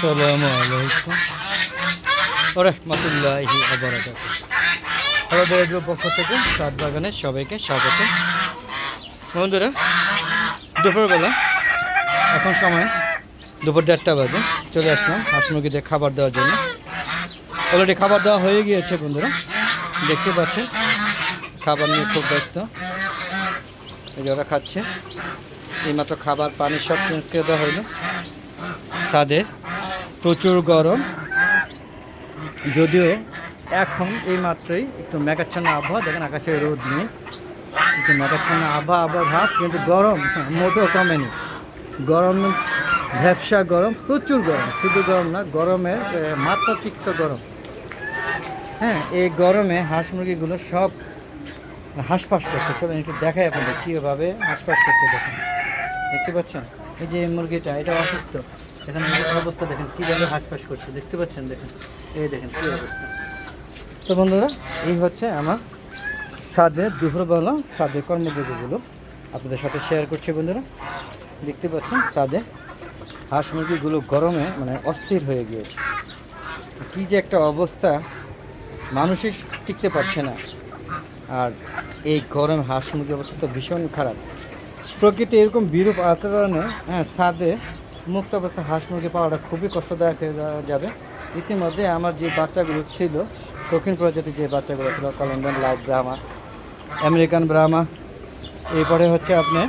আসসালামু আলাইকুম। রহমতুল্লাহি হ্যালো বৈদ্য পক্ষ থেকে সাত বাগানের সবাইকে স্বাগত। বন্ধুরা, দুপুরবেলা, এখন সময় দুপুর দেড়টা বাজে, চলে আসলাম হাঁস মুরগিদের খাবার দেওয়ার জন্য। অলরেডি খাবার দেওয়া হয়ে গিয়েছে বন্ধুরা, দেখতে পাচ্ছেন, খাবার নিয়ে খুব ব্যস্ত। এই যে ওরা খাচ্ছে। এইমাত্র খাবার, পানি সব চেঞ্জ করে দেওয়া হইল ছাদে প্রচুর গরম। যদিও এখন এই মাত্রই একটু মেঘাচ্ছন্ন আবহাওয়া দেখেন আকাশে রোদ নেই। একটু মেঘাচ্ছন্ন আবহাওয়া আবহাওয়া ভাব কিন্তু গরম হ্যাঁ, মোটেও কমেনি। গরম ভ্যাবসা গরম প্রচুর গরম শুধু গরম না গরমে এ, মাত্রাতিরিক্ত গরম। হ্যাঁ এই গরমে হাঁস মুরগিগুলো সব হাঁসফাঁস করছে। চলুন একটু দেখাই আপনাদের কীভাবে হাঁসফাঁস করছে দেখেন। দেখতে পাচ্ছেন? এই যে মুরগিটা এটা অসুস্থ। এখানে অবস্থা দেখেন, কীভাবে হাঁসফাঁস করছে? দেখতে পাচ্ছেন, দেখেন। এই দেখেন, কী অবস্থা। তো বন্ধুরা, এই হচ্ছে আমার ছাদে দুপুরবেলা ছাদে কর্মযোগীগুলো। আপনাদের সাথে শেয়ার করছি বন্ধুরা। দেখতে পাচ্ছেন ছাদে হাঁস মুরগিগুলো গরমে মানে অস্থির হয়ে গিয়েছে। কী যে একটা অবস্থা, মানুষই টিকতে পারছে না। আর এই গরম হাঁস মুরগির অবস্থা তো ভীষণ খারাপ। প্রকৃতি এরকম বিরূপ আচরণে হ্যাঁ ছাদে মুক্ত অবস্থা হাঁস মুরগি পাওয়াটা খুবই কষ্টদায়ক হয়ে যাবে। ইতিমধ্যে আমার যে বাচ্চাগুলো ছিল, শৌখিন প্রজাতির যে বাচ্চাগুলো ছিল, Colombian light Brahma, American Brahma, এরপরে হচ্ছে আপনি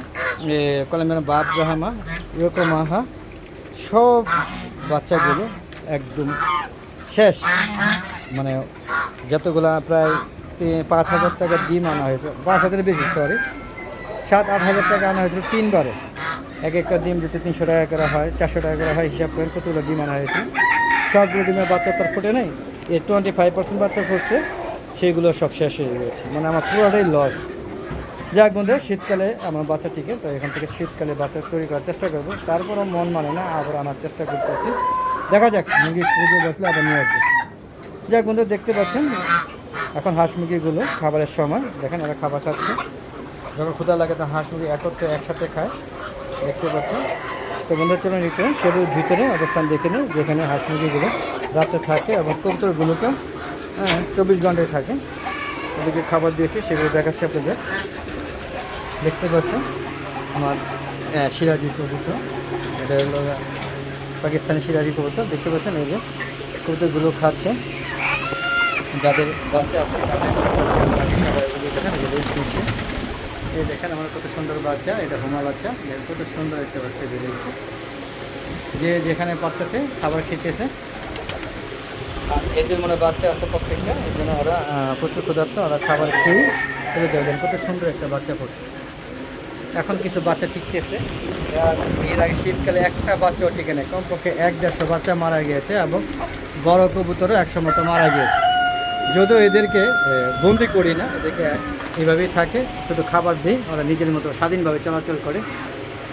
কলম্বিয়ান বাপ ব্রাহ্মা ইয়োকোমাহা সব বাচ্চাগুলো একদম শেষ। মানে যতগুলা প্রায় পাঁচ হাজার টাকা ডিম আনা হয়েছে, পাঁচ হাজারের বেশি সরি সাত, আট হাজার টাকা আনা হয়েছিল তিনবারে। এক একটা ডিম যদি তিনশো টাকা করে হয়, চারশো টাকা করে হয়, হিসাব করেন কতগুলো ডিম আনা হয়েছে। সবগুলো ডিমের বাচ্চা তার ফুটে নেই। এই টোয়েন্টি ফাইভ পার্সেন্ট বাচ্চা ফুটছে সেগুলো সব শেষ হয়ে গেছে মানে আমার পুরোটাই লস যাক বন্ধু, শীতকালে আমার বাচ্চাটিকে তো এখান থেকে শীতকালে বাচ্চা তৈরি করার চেষ্টা করব। তারপরও মন মানে না, আবার আনার চেষ্টা করতেছি। দেখা যাক, মুরগি খুঁজে বসলে আবার নিয়ে আসবে। যাক বন্ধু, দেখতে পাচ্ছেন, এখন হাঁস মুরগিগুলো খাবারের সময়। দেখেন এরা খাবার খাচ্ছে। যখন ক্ষুদা লাগে, তো হাঁস মুরগি একত্রে একসাথে খায়। দেখতে পাচ্ছেন তো বন্ধু চলুন একটু সেগুলোর ভিতরে অবস্থান দেখে নিই, যেখানে হাঁস মুরগিগুলো রাতে থাকে এবং কবুতরগুলোকে হ্যাঁ চব্বিশ ঘন্টায় থাকে। ওদেরকে খাবার দিয়েছি, সেগুলো দেখাচ্ছি আপনাদের। দেখতে পাচ্ছেন আমার সিরাজি কবুতর। এটা হলো পাকিস্তানি সিরাজি কবুতর। দেখতে পাচ্ছেন এই যে কবুতরগুলো খাচ্ছে। যাদের বাচ্চা আছে, তাদের এই দেখেন আমার কত সুন্দর বাচ্চা, এটা হোমা বাচ্চা। কত সুন্দর একটা বাচ্চা বেরিয়েছে যে যেখানে পারতেছে খাবার খেতেছে। এদের মনে বাচ্চা আছে প্রত্যেকটা, এই জন্য ওরা প্রচুর ক্ষুধার্ত, ওরা খাবার খেয়ে চলে যাবেন কত সুন্দর একটা বাচ্চা পড়ছে। এখন কিছু বাচ্চা টিকতেছে। এর আগে শীতকালে একটা বাচ্চাও টিকে নেই। কমপক্ষে এক দেড়শো বাচ্চা মারা গিয়েছে এবং বড় কবুতরও একশো মতো মারা গিয়েছে। যদিও এদেরকে বন্দি করি না, এদেরকে এইভাবেই থাকে, শুধু খাবার দিই, ওরা নিজের মতো স্বাধীনভাবে চলাচল করে।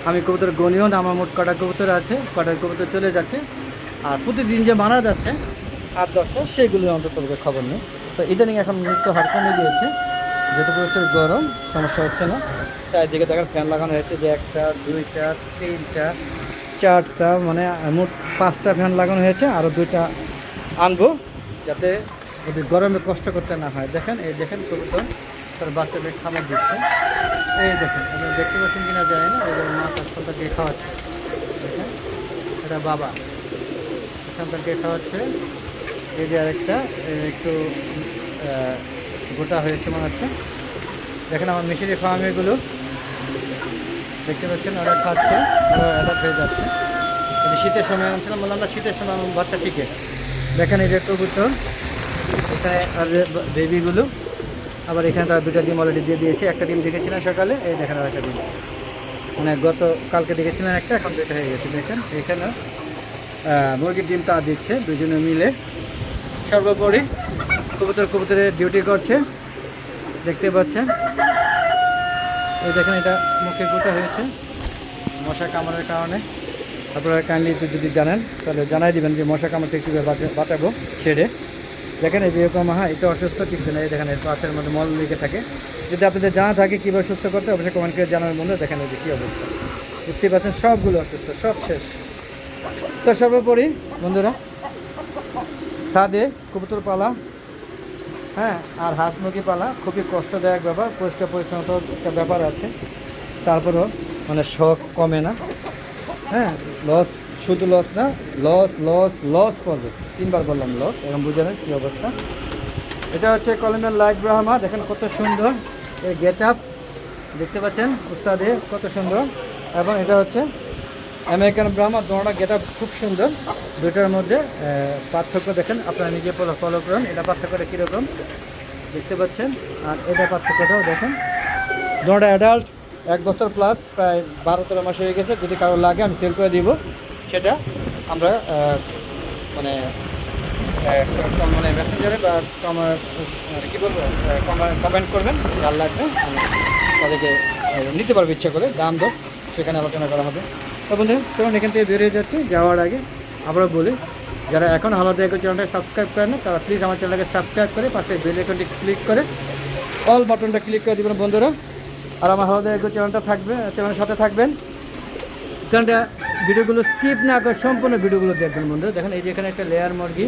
আমি কবুতর গণিও না, আমার মোট কটা কবুতর আছে, কটা কবুতর চলে যাচ্ছে। আর প্রতিদিন যে মারা যাচ্ছে, আট, দশটা, সেগুলো অন্তত খবর নেই। তো ইদানিং এখন মৃত্যু হার কমে গিয়েছে। যেহেতু প্রচুর গরম, সমস্যা হচ্ছে না। চারিদিকে দেখার ফ্যান লাগানো হয়েছে যে একটা, দুইটা, তিনটা, চারটা মানে মোট পাঁচটা ফ্যান লাগানো হয়েছে। আরও দুইটা আনব, যাতে ওদের গরমে কষ্ট করতে না হয়, দেখেন, এই দেখেন কবুতর, তার বাচ্চাদের খাবার দিচ্ছে। এই দেখেন, আপনারা দেখতে পাচ্ছেন কিনা যায় না ওদের মা তার সন্তানকে খাওয়াচ্ছে। দেখেন, এটা বাবা সন্তানকে খাওয়াচ্ছে। এই যে আরেকটা একটু গোটা হয়েছে মনে হচ্ছে। দেখেন আমার মিশরি ফার্মেগুলো দেখতে পাচ্ছেন, ওরা খাচ্ছে, ওরা অ্যাডাপ্ট হয়ে যাচ্ছে। শীতের সময় আনছিলাম বললাম না, শীতের সময় আমার বাচ্চা টিকে। দেখেন এই যে কবুতর এখানে আর বেবিগুলো। আবার এখানে তারা দুটা ডিম অলরেডি দিয়ে দিয়েছে। একটা ডিম দেখেছিলাম সকালে, এই দেখেন আর একটা ডিম। মানে গত কালকে দেখেছিলেন একটা, এখন দুটো হয়ে গেছে, দেখেন। এখানে মুরগির ডিম তা দিচ্ছে, দুজনে মিলে। সর্বোপরি কবুতর কবুতরের ডিউটি করছে। দেখতে পাচ্ছেন। এই দেখেন এটা মুখে গোটা হয়েছে। মশা কামড়ের কারণে। আপনারা কাইন্ডলি যদি জানেন, তাহলে জানাই দিবেন যে মশা কামড় থেকে কীভাবে বাঁচা- বাঁচাবো ছেড়ে দেখেন এই যে এরকম হ্যাঁ এটা অসুস্থ টিকবে না, এই দেখেন এর পাশের মধ্যে মল লেগে থাকে। যদি আপনাদের জানা থাকে কীভাবে সুস্থ করতে অবশ্যই কমেন্ট করে জানার মধ্যে দেখেন এই যে কী অবস্থা। বুঝতেই পারছেন, সবগুলো অসুস্থ, সব শেষ। তো সর্বোপরি, বন্ধুরা, ছাদে কবুতর পালা হ্যাঁ আর হাঁস মুরগি পালা খুবই কষ্টদায়ক ব্যাপার, পরিষ্কার পরিচ্ছন্নতা একটা ব্যাপার আছে। তারপরেও মানে শখ কমে না। হ্যাঁ লস শুধু লস না লস লস লস পর্যন্ত তিনবার বললাম লস এখন বুঝে নেন কী অবস্থা। এটা হচ্ছে কলমের লাইট ব্রাহ্মা, দেখেন কত সুন্দর এই গেট আপ, দেখতে পাচ্ছেন উস্তাদে, কত সুন্দর। এবং এটা হচ্ছে আমেরিকান ব্রাহ্মা, দোনোটা গেট আপ খুব সুন্দর। দুইটার মধ্যে পার্থক্য দেখেন, আপনারা নিজে ফলো করুন, এটা পার্থক্যটা কীরকম, দেখতে পাচ্ছেন। আর এটা পার্থক্যটাও দেখেন, দোনোটা অ্যাডাল্ট এক বছর প্লাস প্রায় বারো তেরো মাস হয়ে গেছে, যদি কারও লাগে আমি সেল করে দিব। সেটা আমরা মানে কম- মানে মেসেঞ্জারে বা কম- মানে কী বলব কমেন্ট করবেন যার লাগবে তাদেরকে নিতে পারব ইচ্ছা করে, দাম দর, সেখানে আলোচনা করা হবে। তো বন্ধু, চলুন এখান থেকে বেরিয়ে যাচ্ছি, যাওয়ার আগে আবারও বলি, যারা এখন আলাদা একটু চ্যানেলটাকে সাবস্ক্রাইব করেন না, তারা প্লিজ আমার চ্যানেলটাকে সাবস্ক্রাইব করে, পাশে বেল আইকনটি ক্লিক করে অল বাটনটা ক্লিক করে দেবেন বন্ধুরা। আর আমার হালাদা একটু চ্যানেলটা থাকবে চ্যানেলের সাথে থাকবেন। চ্যানেলটা ভিডিওগুলো স্কিপ না করে সম্পূর্ণ ভিডিওগুলো দেখবেন বন্ধুরা। দেখেন এই যে এখানে একটা লেয়ার মুরগি,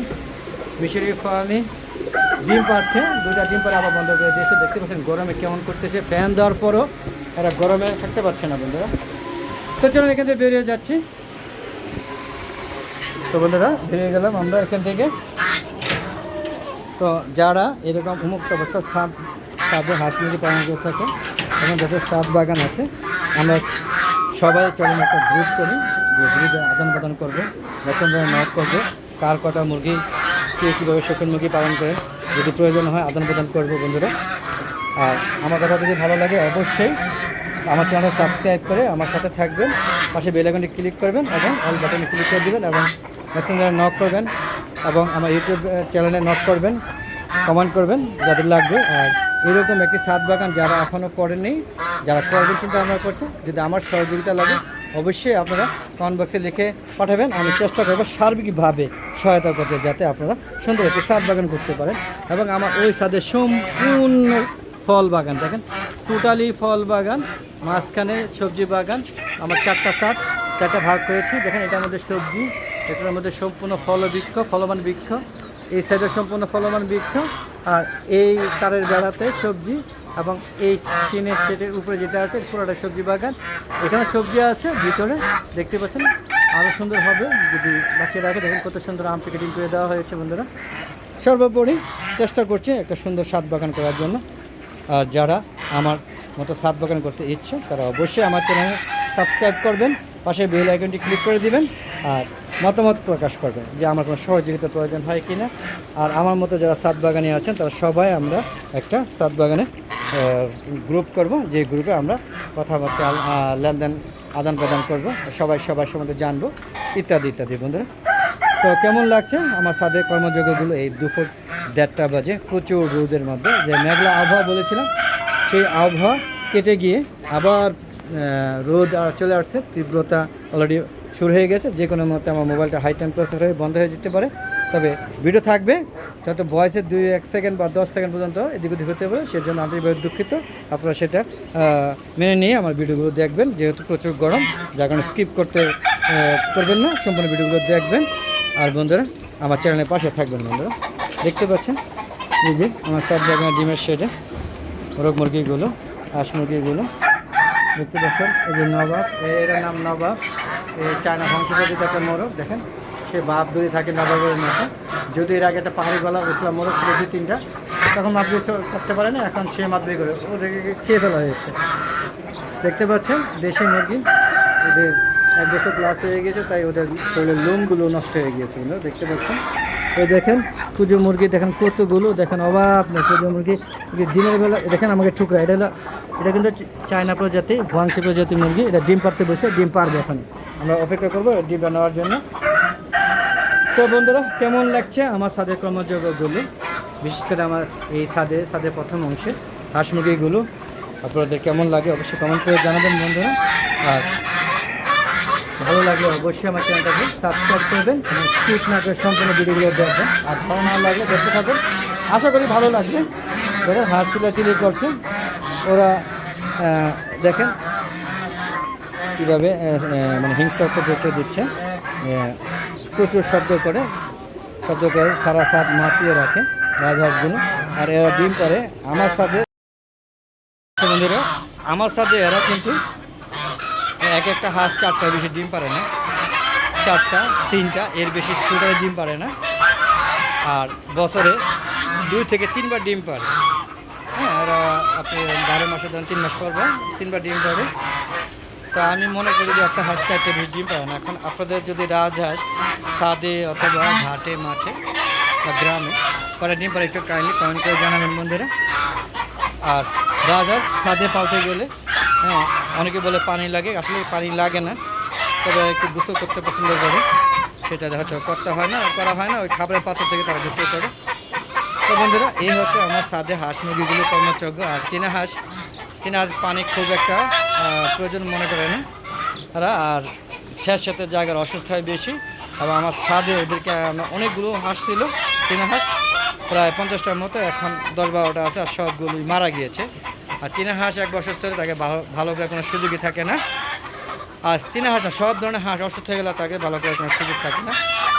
মিশরি ফার্মি ডিম পাচ্ছে। দুটা ডিম পারে আবার বন্ধ করে দিয়েছে। দেখতে পাচ্ছেন গরমে কেমন করতেছে। ফ্যান দেওয়ার পরও এরা গরমে থাকতে পারছে না বন্ধুরা। তো চলুন এখান থেকে বেরিয়ে যাচ্ছি। তো বন্ধুরা, বেরিয়ে গেলাম আমরা এখান থেকে। তো যারা এরকম উন্মুক্ত অবস্থা সাপ, সাপে হাঁস মুরগি পালন করে থাকে, এবং যাদের সাপ বাগান আছে, আমরা সবাই চলুন একটা গ্রুপ করি যে গ্রুপে আদান প্রদান করব মেসেঞ্জারে নক করব, কার কটা মুরগি, কে কীভাবে শৌখিন মুরগি পালন করে, যদি প্রয়োজন হয় আদান প্রদান করব বন্ধুরা। আর আমার কথা যদি ভালো লাগে অবশ্যই আমার চ্যানেল সাবস্ক্রাইব করে আমার সাথে থাকবেন, পাশে বেল আইকনটি ক্লিক করবেন এবং অল বাটনে ক্লিক করে দেবেন এবং মেসেঞ্জারে নক করবেন এবং আমার ইউটিউব চ্যানেলে নক করবেন কমেন্ট করবেন, যাদের লাগবে, আর এরকম একটি সাত বাগান যারা এখনও করেনি যারা করবেন চিন্তা ভাবনা করছে, যদি আমার সহযোগিতা লাগে, অবশ্যই আপনারা কমেন্ট বক্সে লিখে পাঠাবেন। আমি চেষ্টা করব সার্বিকভাবে সহায়তা করতে, যাতে আপনারা সুন্দর একটি সাত বাগান করতে পারেন। এবং আমার ওই সাদের সম্পূর্ণ ফল বাগান, দেখেন টোটালি ফল বাগান, মাঝখানে সবজি বাগান, আমার চারটা সাত, চারটা ভাগ করেছি। দেখেন, এটার মধ্যে সবজি, এটার মধ্যে সম্পূর্ণ ফল বৃক্ষ ফলমান বৃক্ষ, এই সাইডে সম্পূর্ণ ফলমান বৃক্ষ আর এই তারের বেড়াতে সবজি এবং এই টিনের সেটের উপরে যেটা আছে, পুরোটা সবজি বাগান। এখানে সবজি আছে, ভিতরে দেখতে পাচ্ছেন আরও সুন্দর হবে। যদি বাচ্চারা রাখে, দেখেন কত সুন্দর আম প্যাকেটিং করে দেওয়া হয়েছে বন্ধুরা। সর্বোপরি চেষ্টা করছি একটা সুন্দর সাত বাগান করার জন্য। আর যারা আমার মতো সাত বাগান করতে ইচ্ছে, তারা অবশ্যই আমার চ্যানেলে সাবস্ক্রাইব করবেন, পাশে বেল আইকনটি ক্লিক করে দিবেন। আর মতামত প্রকাশ করবেন যে আমার কোনো সহযোগিতা প্রয়োজন হয় কি না আর আমার মতো যারা সাত বাগানি আছেন, তারা সবাই আমরা একটা সাত বাগানে গ্রুপ করব। যে গ্রুপে আমরা কথাবার্তা লেনদেন, আদান প্রদান করব। সবাই সবার সম্বন্ধে জানব, ইত্যাদি ইত্যাদি বন্ধুরা। তো কেমন লাগছে আমার সাদের কর্মযোগ্যগুলো এই দুপুর দেড়টা বাজে, প্রচুর রোদের মধ্যে। যে মেঘলা আবহাওয়া বলেছিলাম, সেই আবহাওয়া কেটে গিয়ে আবার রোদ চলে আসছে, তীব্রতা অলরেডি শুরু হয়ে গেছে, যে কোনো মতে আমার মোবাইলটা হাই টাইম টেম্পারেচার হয়ে বন্ধ হয়ে যেতে পারে। তবে ভিডিও থাকবে, যত ভয়েসের দুই এক সেকেন্ড বা দশ সেকেন্ড পর্যন্ত এদিক ওদিক হতে পারে, সেজন্য আন্তরিকভাবে দুঃখিত। আপনারা সেটা মেনে নিয়ে আমার ভিডিওগুলো দেখবেন, যেহেতু প্রচুর গরম, যার কারণে স্কিপ করতে করবেন না, সম্পূর্ণ ভিডিওগুলো দেখবেন। আর বন্ধুরা, আমার চ্যানেলের পাশে থাকবেন বন্ধুরা। দেখতে পাচ্ছেন? এই যে আমার সব জায়গায় ডিমের শেডে রোগ মুরগিগুলো, হাঁস মুরগিগুলো। দেখতে পাচ্ছেন? এই যে নবাব, এর নাম নবাব। চায়না বংশোদ্ভূত একটা মোরগ, দেখেন, সে বাপ ধরে থাকে নবাবের মতো যদি এর আগে একটা পাহাড়ি গলা উসলাম মোরগ ছিল, দুই, তিনটা, তখন মাতবি করতে পারে না, এখন সে মাতবি করে। ওদেরকে খেয়ে ফেলা হয়েছে। দেখতে পাচ্ছেন, দেশি মুরগি। ওদের এক বছর প্লাস হয়ে গেছে, তাই ওদের শরীরের লোমগুলো নষ্ট হয়ে গিয়েছে দেখতে পাচ্ছেন। তো দেখেন, কুজো মুরগি, দেখেন কতগুলো, দেখেন অভাব নেই কুজো মুরগি। দিনের বেলা দেখেন আমাকে ঠুকরা, এটা হলো, এটা কিন্তু চায়না প্রজাতি ভুয়াংশি প্রজাতির মুরগি, এটা ডিম পারতে বসে, ডিম পারবে এখন। আমরা অপেক্ষা করব ডিমটা নেওয়ার জন্য। তো বন্ধুরা, কেমন লাগছে আমার সাদের কর্মযোগ্যগুলো বিশেষ করে আমার এই সাদে, সাদের প্রথম অংশে হাঁস মুরগিগুলো আপনাদের কেমন লাগে অবশ্যই কমেন্ট করে জানাবেন বন্ধুরা। আর ভালো লাগলে অবশ্যই আমার চ্যানেলটাকে সাবস্ক্রাইব করবেন এবং স্কিপ না করে সম্পূর্ণ ভিডিওগুলো দেখবেন। আর ভালো না লাগলে দেখতে থাকুন। আশা করি ভালো লাগবে। দেখেন হাত চিলাচিলি করছে। ওরা দেখেন কীভাবে মানে হিংস্রত্ব পরিচয় দিচ্ছে প্রচুর শব্দ করে শব্দ করে সারা সাত মাতিয়ে রাখে, রাজহাঁসগুলো। আর এরা ডিম পারে আমার সাথে আমার সাথে এরা কিন্তু এক একটা হাঁস চারটা বেশি ডিম পারে না। চারটা, তিনটা, এর বেশি ছোটায় ডিম পারে না। আর বছরে দুই থেকে তিনবার ডিম পারে। হ্যাঁ এরা আপনি বারো মাসে ধরেন, তিন মাস পর তিনবার ডিম পারে তা আমি মনে করি যে একটা হাঁস চারটে ডিম না। এখন আপনাদের যদি রাজহাঁস ছাদে অথবা ঘাটে, মাঠে বা গ্রামে পরে ডিম পারে একটু কাইন্ডলি কমেন্ট করে জানাবেন বন্ধুরা। আর রাজহাঁস সাদে পালতে গেলে হ্যাঁ অনেকে বলে পানি লাগে। আসলে পানি লাগে না, তবে একটু গোসল করতে পছন্দ করে। সেটা হয়তো করতে হয় না, করা হয় না, ওই খাবারের পাত্র থেকে তারা গোসল করে। তো বন্ধুরা, এই হচ্ছে আমার সাদে হাঁস মুরগিগুলো কর্মযোগ্য আর চীনা হাঁস হাঁস পানি খুব একটা প্রয়োজন মনে করে না। তারা আর শেষ সাথে জায়গার অসুস্থ হয় বেশি। এবং আমার ছাদে ওদেরকে অনেকগুলো হাঁস ছিল। চীনা হাঁস, প্রায় পঞ্চাশটার মতো। এখন দশ বারোটা আছে আর সবগুলোই মারা গিয়েছে। আর চীনা হাঁস একবার অসুস্থ হলে তাকে ভালো করে কোনো সুযোগই থাকে না। আর চীনা হাঁস সব ধরনের হাঁস অসুস্থ হয়ে গেলে তাকে ভালো করে কোনো সুযোগ থাকে না।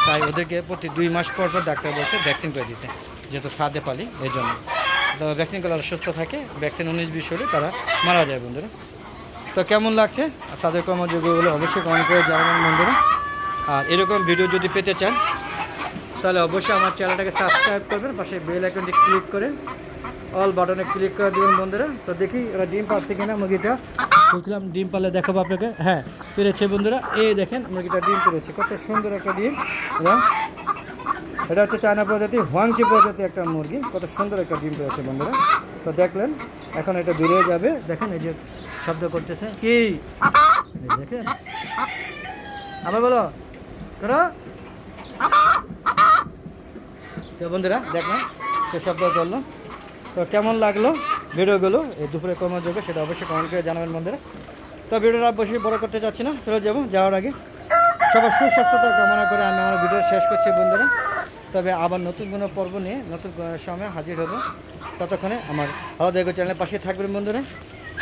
তাই ওদেরকে প্রতি দুই মাস পর পর ডাক্তার বলছে ভ্যাকসিন করে দিতে, যেহেতু সাদে পালি এই জন্য ভ্যাকসিন করলে সুস্থ থাকে ভ্যাকসিন উনিশ বিশ হলে তারা মারা যায় বন্ধুরা। তো কেমন লাগছে? সাদের কর্মযোগ্যগুলো অবশ্যই কমেন্ট করে জানাবেন বন্ধুরা। আর এরকম ভিডিও যদি পেতে চান, তাহলে অবশ্যই আমার চ্যানেলটাকে সাবস্ক্রাইব করবেন, পাশে বেল আইকনটি ক্লিক করে অল বাটনে ক্লিক করে দেবেন বন্ধুরা। তো দেখি ওরা ডিম পাচ্ছে কিনা, মুরগিটা। বলছিলাম, ডিম পারলে দেখাবো আপনাকে। হ্যাঁ পেরেছে বন্ধুরা। এই দেখেন, মুরগিটা ডিম পেরেছে। কত সুন্দর একটা ডিম। এবং এটা হচ্ছে চায়না প্রজাতি, হোয়াংচি প্রজাতি একটা মুরগি। কত সুন্দর একটা ডিম পেয়েছে বন্ধুরা। তো দেখলেন, এখন এটা বেরিয়ে যাবে। দেখেন এই যে শব্দ করতেছে। কি? দেখেন। আবার বলো। তো বন্ধুরা দেখলাম সে শব্দ করল তো কেমন লাগল ভিডিওগুলো? এই দুপুরে কর্মযোগ্য, সেটা অবশ্যই কমেন্ট করে জানাবেন বন্ধুরা। তো ভিডিওটা বেশি বড় করতে চাচ্ছি না, চলে যাব, যাওয়ার আগে সবার সুস্বাস্থ্যতা কামনা করে আমি আমার ভিডিও শেষ করছি বন্ধুরা। তবে আবার নতুন কোনো পর্ব নিয়ে নতুন সময় হাজির হব। ততক্ষণে আমার ভালো দেখো চ্যানেলের পাশে থাকবেন বন্ধুরা,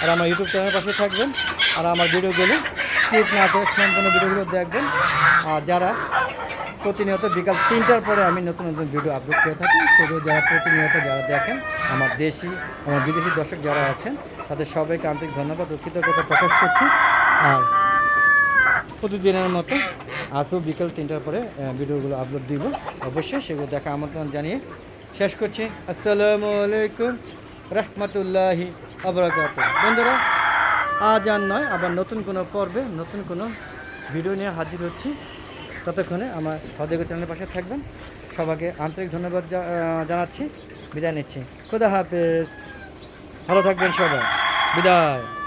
আর আমার ইউটিউব চ্যানেলের পাশে থাকবেন, আর আমার ভিডিওগুলো স্কিপ না করে সম্পূর্ণ ভিডিওগুলো দেখবেন। আর যারা প্রতিনিয়ত বিকাল তিনটার পরে আমি নতুন নতুন ভিডিও আপলোড করে থাকি, সেগুলো যারা প্রতিনিয়ত যারা দেখেন, আমার দেশি, আমার বিদেশি দর্শক যারা আছেন, তাদের সবাইকে আন্তরিক ধন্যবাদ ও কৃতজ্ঞতা প্রকাশ করছি। আর প্রতিদিনের মতো আজও বিকেল তিনটার পরে ভিডিওগুলো আপলোড দিব। অবশ্যই সেগুলো দেখা আমন্ত্রণ জানিয়ে শেষ করছি। আসসালামু আলাইকুম রহমতুল্লাহি আবরাকাত বন্ধুরা, আজ আর নয়, আবার নতুন কোনো পর্বে, নতুন কোনো ভিডিও নিয়ে হাজির হচ্ছি। ততক্ষণে আমার হদেগো চ্যানেলের পাশে থাকবেন। সবাইকে আন্তরিক ধন্যবাদ জানাচ্ছি। বিদায় নিচ্ছি। খুদা হাফেজ। ভালো থাকবেন সবাই। বিদায়।